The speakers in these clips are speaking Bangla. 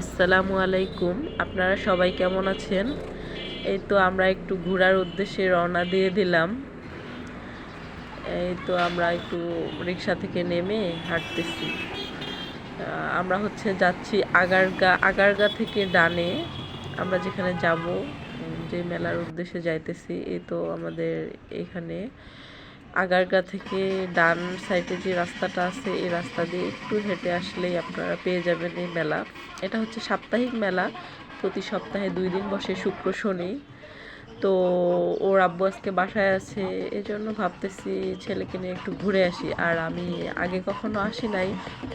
আসসালামু আলাইকুম। আপনারা সবাই কেমন আছেন? এই তো আমরা একটু ঘোরার উদ্দেশ্যে রওনা দিয়ে দিলাম। এই তো আমরা একটু রিক্সা থেকে নেমে হাঁটতেছি। আমরা হচ্ছে যাচ্ছি আগারগা আগারগা থেকে ডানে। আমরা যেখানে যাব, যে মেলার উদ্দেশ্যে যাইতেছি, এই তো আমাদের এখানে। আগারগা থেকে ডান সাইডে যে রাস্তাটা আছে, এই রাস্তা দিয়ে একটু হেঁটে আসলেই আপনারা পেয়ে যাবেন এই মেলা। এটা হচ্ছে সাপ্তাহিক মেলা। প্রতি সপ্তাহে দুই দিন বসে শুক্র শনি। তো ওর আব্বু আজকে বাসায় আছে এই জন্য ভাবতেছি ছেলেকে নিয়ে একটু ঘুরে আসি। আর আমি আগে কখনো আসি নাই,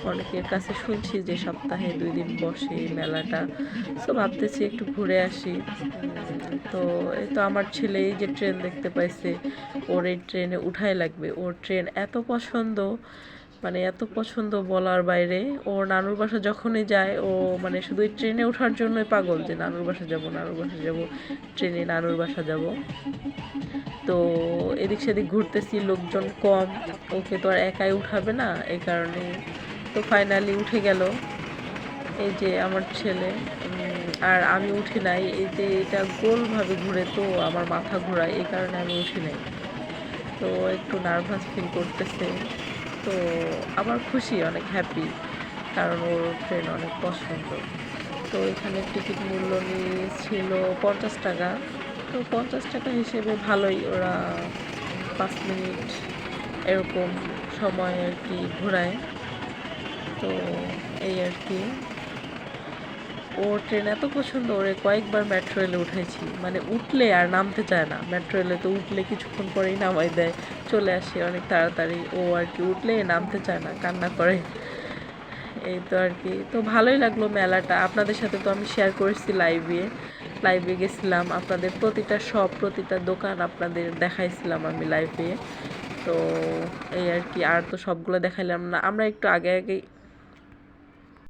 অনেকের কাছে শুনছি যে সপ্তাহে দুই দিন বসে মেলাটা। তো ভাবতেছি একটু ঘুরে আসি। তো এই তো আমার ছেলে এই যে ট্রেন দেখতে পাইছে, ওর এই ট্রেনে উঠাই লাগবে। ওর ট্রেন এত পছন্দ মানে এত পছন্দ বলার বাইরে ওর নানুর বাসা যখনই যায়, ও মানে শুধু ট্রেনে ওঠার জন্যই পাগল যে নানুর বাসা যাব, নানুর বাসা যাব, ট্রেনে নানুর বাসা যাব। তো এদিক সেদিক ঘুরতেছি, লোকজন কম, ওকে তো আর একাই উঠাবে না, এই কারণে তো ফাইনালি উঠে গেল। এই যে আমার ছেলে আর আমি উঠি নাই, এই যে এটা গোলভাবে ঘুরে তো আমার মাথা ঘোরায়, এই কারণে আমি উঠি নাই। তো একটু নার্ভাস ফিল করতেছে। তো আমার খুশি, অনেক হ্যাপি কারণ ওর ট্রেন অনেক পছন্দ। তো এখানে টিকিট মূল্য নিয়েছিল পঞ্চাশ টাকা। তো পঞ্চাশ টাকা হিসেবে ভালোই ওরা পাঁচ মিনিট এরকম সময় আর কি ঘোরায়। তো এই আর কি। ওর ট্রেন এত পছন্দ, ওরে কয়েকবার মেট্রো রেলে উঠেছি মানে উঠলে আর নামতে চায় না। মেট্রো রেলে তো উঠলে কিছুক্ষণ পরেই নামাই দেয়। চলে আসি অনেক তাড়াতাড়ি। ও আর কি উঠলে নামতে চায় না, কান্না করে। এই তো আর কি। তো ভালোই লাগল মেলাটা। আপনাদের সাথে তো আমি শেয়ার করেছি লাইভে লাইভে গেছিলাম। আপনাদের প্রতিটা সব প্রতিটা দোকান আপনাদের দেখাইছিলাম আমি লাইভে তো এই আর কি। আর তো সবগুলো দেখাইলাম না। আমরা একটু আগে আগে